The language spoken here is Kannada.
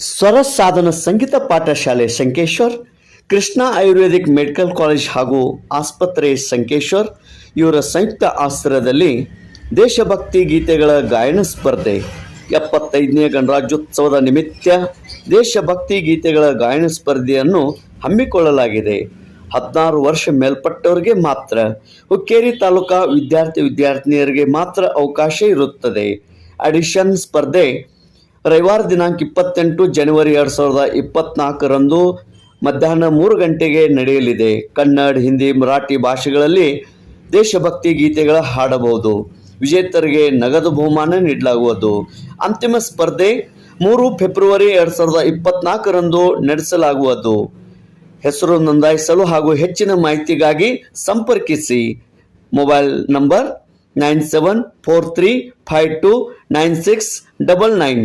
ಸ್ವರ ಸಾಧನ ಸಂಗೀತ ಪಾಠಶಾಲೆ Sankeshwar Krishna Ayurvedic medical college ಹಾಗೂ ಆಸ್ಪತ್ರೆ ಸಂಕೇಶ್ವರ್ ಇವರ ಸಂಯುಕ್ತ ಆಶ್ರಯದಲ್ಲಿ ದೇಶಭಕ್ತಿ ಗೀತೆಗಳ ಗಾಯನ ಸ್ಪರ್ಧೆ. ಎಪ್ಪತ್ತೈದನೇ ಗಣರಾಜ್ಯೋತ್ಸವದ ನಿಮಿತ್ತ ದೇಶಭಕ್ತಿ ಗೀತೆಗಳ ಗಾಯನ ಸ್ಪರ್ಧೆಯನ್ನು ಹಮ್ಮಿಕೊಳ್ಳಲಾಗಿದೆ. ಹದಿನಾರು ವರ್ಷ ಮೇಲ್ಪಟ್ಟವರಿಗೆ ಮಾತ್ರ, ಹುಕ್ಕೇರಿ ತಾಲೂಕಾ ವಿದ್ಯಾರ್ಥಿ ವಿದ್ಯಾರ್ಥಿನಿಯರಿಗೆ ಮಾತ್ರ ಅವಕಾಶ ಇರುತ್ತದೆ. ಅಡಿಷನ್ ಸ್ಪರ್ಧೆ ರವಿವಾರ ದಿನಾಂಕ ಇಪ್ಪತ್ತೆಂಟು ಜನವರಿ ಎರಡು ಸಾವಿರದ ಇಪ್ಪತ್ನಾಲ್ಕರಂದು ಮಧ್ಯಾಹ್ನ ಮೂರು ಗಂಟೆಗೆ ನಡೆಯಲಿದೆ. ಕನ್ನಡ, ಹಿಂದಿ, ಮರಾಠಿ ಭಾಷೆಗಳಲ್ಲಿ ದೇಶಭಕ್ತಿ ಗೀತೆಗಳ ಹಾಡಬಹುದು. ವಿಜೇತರಿಗೆ ನಗದು ಬಹುಮಾನ ನೀಡಲಾಗುವುದು. ಅಂತಿಮ ಸ್ಪರ್ಧೆ ಮೂರು ಫೆಬ್ರವರಿ ಎರಡು ಸಾವಿರದ ಇಪ್ಪತ್ನಾಲ್ಕರಂದು ನಡೆಸಲಾಗುವುದು. ಹೆಸರು ನೋಂದಾಯಿಸಲು ಹಾಗೂ ಹೆಚ್ಚಿನ ಮಾಹಿತಿಗಾಗಿ ಸಂಪರ್ಕಿಸಿ. Mobile number nine seven four three five two nine six double nine.